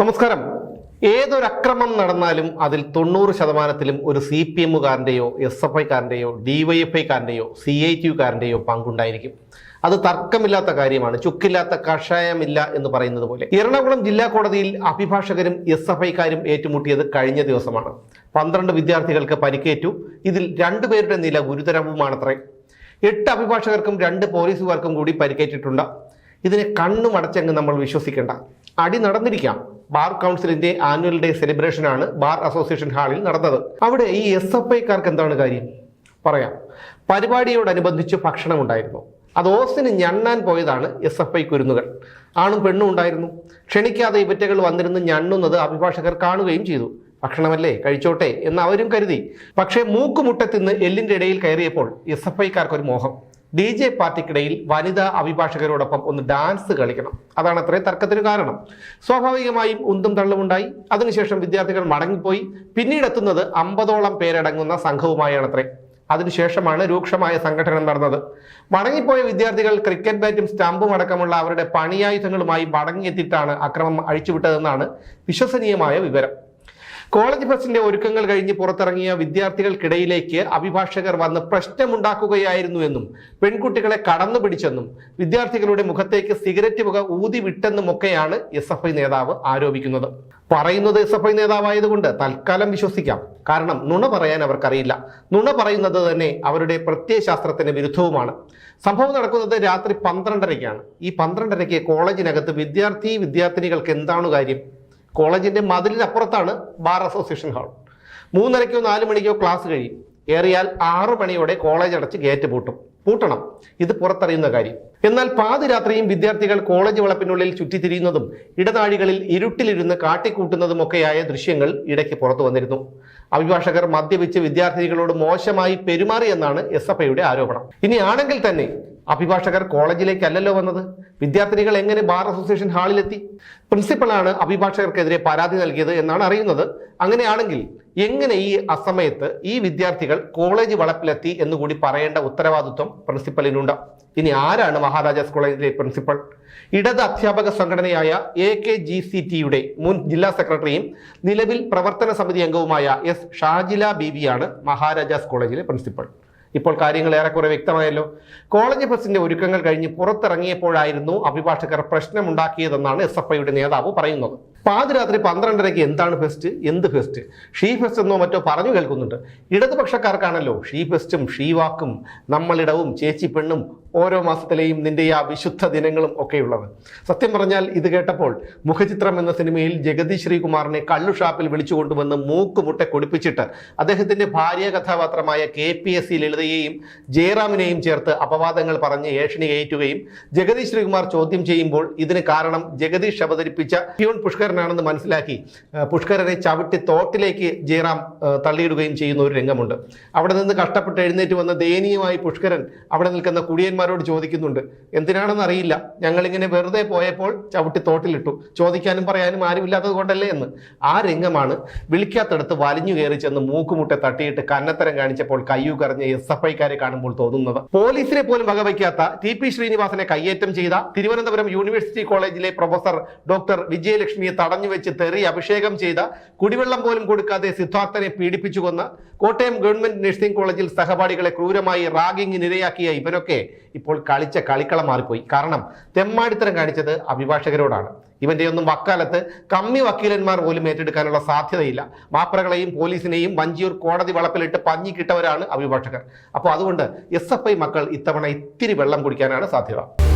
നമസ്കാരം. ഏതൊരു അക്രമം നടന്നാലും അതിൽ തൊണ്ണൂറ് ശതമാനത്തിലും ഒരു സി പി എമ്മുകാരന്റെയോ S F ഐക്കാരന്റെയോ D Y F C I T യുക്കാരന്റെയോ പങ്കുണ്ടായിരിക്കും. അത് തർക്കമില്ലാത്ത കാര്യമാണ് ചുക്കില്ലാത്ത കഷായമില്ല എന്ന് പറയുന്നത് പോലെ. എറണാകുളം ജില്ലാ കോടതിയിൽ അഭിഭാഷകരും എസ് എഫ് ഐക്കാരും ഏറ്റുമുട്ടിയത് കഴിഞ്ഞ ദിവസമാണ്. പന്ത്രണ്ട് വിദ്യാർത്ഥികൾക്ക് പരിക്കേറ്റു. ഇതിൽ രണ്ടുപേരുടെ നില ഗുരുതരവുമാണത്രേ. എട്ട് അഭിഭാഷകർക്കും രണ്ട് പോലീസുകാർക്കും കൂടി പരിക്കേറ്റിട്ടുണ്ട്. ഇതിനെ കണ്ണുമടച്ചങ്ങ് നമ്മൾ വിശ്വസിക്കേണ്ട. അടി നടന്നിരിക്കാം. ബാർ കൗൺസിലിന്റെ ആനുവൽ ഡേ സെലിബ്രേഷനാണ് ബാർ അസോസിയേഷൻ ഹാളിൽ നടന്നത്. അവിടെ ഈ എസ് എഫ് ഐക്കാർക്ക് എന്താണ് കാര്യം? പറയാം. പരിപാടിയോടനുബന്ധിച്ച് ഭക്ഷണം ഉണ്ടായിരുന്നു. അത് ഓസിന് ഞണ്ണാൻ പോയതാണ് എസ് എഫ് ഐ കുരുന്നുകൾ. ആണും പെണ്ണും ഉണ്ടായിരുന്നു. ക്ഷണിക്കാതെ ഇവറ്റകൾ വന്നിരുന്ന് ഞണ്ണുന്നത് അഭിഭാഷകർ കാണുകയും ചെയ്തു. ഭക്ഷണമല്ലേ? കഴിച്ചോട്ടെ എന്ന് അവരും കരുതി. പക്ഷേ മൂക്കുമുട്ടത്തിന്ന് എല്ലിന്റെ ഇടയിൽ കയറിയപ്പോൾ എസ് എഫ് ഐക്കാർക്കൊരു മോഹം. ഡി ജെ പാർട്ടിക്കിടയിൽ വനിതാ അഭിഭാഷകരോടൊപ്പം ഒന്ന് ഡാൻസ് കളിക്കണം. അതാണ് അത്രയും തർക്കത്തിന് കാരണം. സ്വാഭാവികമായും ഉന്തും തള്ളുമുണ്ടായി. അതിനുശേഷം വിദ്യാർത്ഥികൾ മടങ്ങിപ്പോയി. പിന്നീട് എത്തുന്നത് അമ്പതോളം പേരടങ്ങുന്ന സംഘവുമായാണ് അത്രേ. അതിനുശേഷമാണ് രൂക്ഷമായ സംഘടന നടന്നത്. മടങ്ങിപ്പോയ വിദ്യാർത്ഥികൾ ക്രിക്കറ്റ് ബാറ്റും സ്റ്റാമ്പും അടക്കമുള്ള അവരുടെ പണിയായുധങ്ങളുമായി മടങ്ങിയെത്തിയിട്ടാണ് അക്രമം അഴിച്ചുവിട്ടതെന്നാണ് വിശ്വസനീയമായ വിവരം. കോളേജ് ബസിന്റെ ഒരുക്കങ്ങൾ കഴിഞ്ഞ് പുറത്തിറങ്ങിയ വിദ്യാർത്ഥികൾക്കിടയിലേക്ക് അഭിഭാഷകർ വന്ന് പ്രശ്നമുണ്ടാക്കുകയായിരുന്നു എന്നും പെൺകുട്ടികളെ കടന്നു പിടിച്ചെന്നും വിദ്യാർത്ഥികളുടെ മുഖത്തേക്ക് സിഗരറ്റ് പുക ഊതി വിട്ടെന്നുമൊക്കെയാണ് എസ് എഫ് ഐ നേതാവ് ആരോപിക്കുന്നത്. പറയുന്നത് എസ് എഫ് ഐ നേതാവായതുകൊണ്ട് തൽക്കാലം വിശ്വസിക്കാം. കാരണം നുണ പറയാൻ അവർക്കറിയില്ല. നുണ പറയുന്നത് തന്നെ അവരുടെ പ്രത്യയശാസ്ത്രത്തിന് വിരുദ്ധവുമാണ്. സംഭവം നടക്കുന്നത് രാത്രി പന്ത്രണ്ടരയ്ക്കാണ്. ഈ പന്ത്രണ്ടരയ്ക്ക് കോളേജിനകത്ത് വിദ്യാർത്ഥി വിദ്യാർത്ഥിനികൾക്ക് എന്താണ് കാര്യം? കോളേജിന്റെ മതിലിനപ്പുറത്താണ് ബാർ അസോസിയേഷൻ ഹാൾ. മൂന്നരയ്ക്കോ നാല് മണിക്കോ ക്ലാസ് കഴിയും. ഏറിയാൽ ആറു മണിയോടെ കോളേജ് അടച്ച് ഗേറ്റ് പൂട്ടും. പൂട്ടണം. ഇത് പുറത്തറിയുന്ന കാര്യം. എന്നാൽ പാതിരാത്രിയും വിദ്യാർത്ഥികൾ കോളേജ് വളപ്പിനുള്ളിൽ ചുറ്റിത്തിരിയുന്നതും ഇടനാഴികളിൽ ഇരുട്ടിലിരുന്ന് കാട്ടിക്കൂട്ടുന്നതും ഒക്കെയായ ദൃശ്യങ്ങൾ ഇടയ്ക്ക് പുറത്തു വന്നിരുന്നു. അഭിഭാഷകർ മദ്യപിച്ച് വിദ്യാർത്ഥികളോട് മോശമായി പെരുമാറിയെന്നാണ് എസ് എഫ് ഐയുടെ ആരോപണം. ഇനി ആണെങ്കിൽ തന്നെ അഭിഭാഷകർ കോളേജിലേക്കല്ലല്ലോ വന്നത്? വിദ്യാർത്ഥിനികൾ എങ്ങനെ ബാർ അസോസിയേഷൻ ഹാളിലെത്തി? പ്രിൻസിപ്പളാണ് അഭിഭാഷകർക്കെതിരെ പരാതി നൽകിയത് എന്നാണ് അറിയുന്നത്. അങ്ങനെയാണെങ്കിൽ എങ്ങനെ ഈ അസമയത്ത് ഈ വിദ്യാർത്ഥികൾ കോളേജ് വളപ്പിലെത്തി എന്നുകൂടി പറയേണ്ട ഉത്തരവാദിത്വം പ്രിൻസിപ്പലിനുണ്ട് ഇനി ആരാണ് മഹാരാജാസ് കോളേജിലെ പ്രിൻസിപ്പൽ ഇടത് അധ്യാപക സംഘടനയായ എ കെ ജി സി ടിയുടെ മുൻ ജില്ലാ സെക്രട്ടറിയും നിലവിൽ പ്രവർത്തന സമിതി അംഗവുമായ എസ് ഷാജില ബീവിയാണ് മഹാരാജാസ് കോളേജിലെ പ്രിൻസിപ്പൽ ഇപ്പോൾ കാര്യങ്ങൾ ഏറെക്കുറെ വ്യക്തമായല്ലോ. കോളേജ് ബസിന്റെ ഒരുക്കങ്ങൾ കഴിഞ്ഞ് പുറത്തിറങ്ങിയപ്പോഴായിരുന്നു അഭിഭാഷകർ പ്രശ്നമുണ്ടാക്കിയതെന്നാണ് എസ് എഫ് ഐയുടെ നേതാവ് പറയുന്നത്. പാതിരാത്രി പന്ത്രണ്ടരയ്ക്ക് എന്താണ് ഫെസ്റ്റ്? എന്ത് ഫെസ്റ്റ്? ഷീ ഫെസ്റ്റ് എന്നോ മറ്റോ പറഞ്ഞു കേൾക്കുന്നുണ്ട്. ഇടതുപക്ഷക്കാർക്കാണല്ലോ ഷീ ഫെസ്റ്റും ഷീവാക്കും നമ്മളിടവും ചേച്ചി പെണ്ണും ഓരോ മാസത്തിലെയും നിന്റെ ആ വിശുദ്ധ ദിനങ്ങളും ഒക്കെയുള്ളത്. സത്യം പറഞ്ഞാൽ ഇത് കേട്ടപ്പോൾ മുഖചിത്രം എന്ന സിനിമയിൽ ജഗതി ശ്രീകുമാറിനെ കള്ളു ഷാപ്പിൽ വിളിച്ചു കൊണ്ടുവന്ന് മൂക്കുമുട്ടെ കുടിപ്പിച്ചിട്ട് അദ്ദേഹത്തിന്റെ ഭാര്യ കഥാപാത്രമായ കെ പി എസ് സി ലളിതയെയും ജയറാമിനെയും ചേർത്ത് അപവാദങ്ങൾ പറഞ്ഞ് ഏഷണി കയറ്റുകയും ജഗതി ശ്രീകുമാർ ചോദ്യം ചെയ്യുമ്പോൾ ഇതിന് കാരണം ജഗദീഷ് അവതരിപ്പിച്ച പ്യൂൺ പുഷ്കരനാണെന്ന് മനസ്സിലാക്കി പുഷ്കരനെ ചവിട്ടി തോട്ടിലേക്ക് ജയറാം തള്ളിയിടുകയും ചെയ്യുന്ന ഒരു രംഗമുണ്ട്. അവിടെ നിന്ന് കഷ്ടപ്പെട്ട് എഴുന്നേറ്റ് വന്ന ദയനീയമായി പുഷ്കരൻ അവിടെ നിൽക്കുന്ന കുടിയന്മാരോട് ചോദിക്കുന്നുണ്ട്. എന്തിനാണെന്ന് അറിയില്ല. ഞങ്ങളിങ്ങനെ വെറുതെ പോയപ്പോൾ ചവിട്ടി തോട്ടിലിട്ടു. ചോദിക്കാനും പറയാനും ആരുമില്ലാത്തത് കൊണ്ടല്ലേ എന്ന്. ആ രംഗമാണ് വിളിക്കാത്തടത്ത് വലിഞ്ഞു കയറി ചെന്ന് മൂക്കുമുട്ടെ തട്ടിയിട്ട് കന്നത്തരം കാണിച്ചപ്പോൾ കയ്യു കറഞ്ഞ എസ് എഫ് ഐക്കാരെ കാണുമ്പോൾ തോന്നുന്നത്. പോലീസിനെ പോലും വകവയ്ക്കാത്ത ടി പി ശ്രീനിവാസനെ കയ്യേറ്റം ചെയ്ത തിരുവനന്തപുരം യൂണിവേഴ്സിറ്റി കോളേജിലെ പ്രൊഫസർ ഡോക്ടർ വിജയലക്ഷ്മിയെ തടഞ്ഞു വെച്ച് തെറി അഭിഷേകം ചെയ്ത കുടിവെള്ളം പോലും കൊടുക്കാതെ സിദ്ധാർത്ഥനെ പീഡിപ്പിച്ചു കൊന്ന കോട്ടയം ഗവൺമെന്റ് നഴ്സിംഗ് കോളേജിൽ സഹപാഠികളെ ക്രൂരമായി റാഗിംഗ് ഇരയാക്കിയ ഇവരൊക്കെ ഇപ്പോൾ കളിച്ച കളിക്കളം മാറിപ്പോയി. കാരണം തെമ്മാടിത്തരം കാണിച്ചത് അഭിഭാഷകരോടാണ്. ഇവന്റെ ഒന്നും വക്കാലത്ത് കമ്മി വക്കീലന്മാർ പോലും ഏറ്റെടുക്കാനുള്ള സാധ്യതയില്ല. മാപ്രകളെയും പോലീസിനെയും വഞ്ചിയൂർ കോടതി വളപ്പിലിട്ട് പഞ്ഞിക്കിട്ടവരാണ് അഭിഭാഷകർ. അപ്പോൾ അതുകൊണ്ട് എസ് മക്കൾ ഇത്തവണ ഇത്തിരി വെള്ളം കുടിക്കാനാണ് സാധ്യത.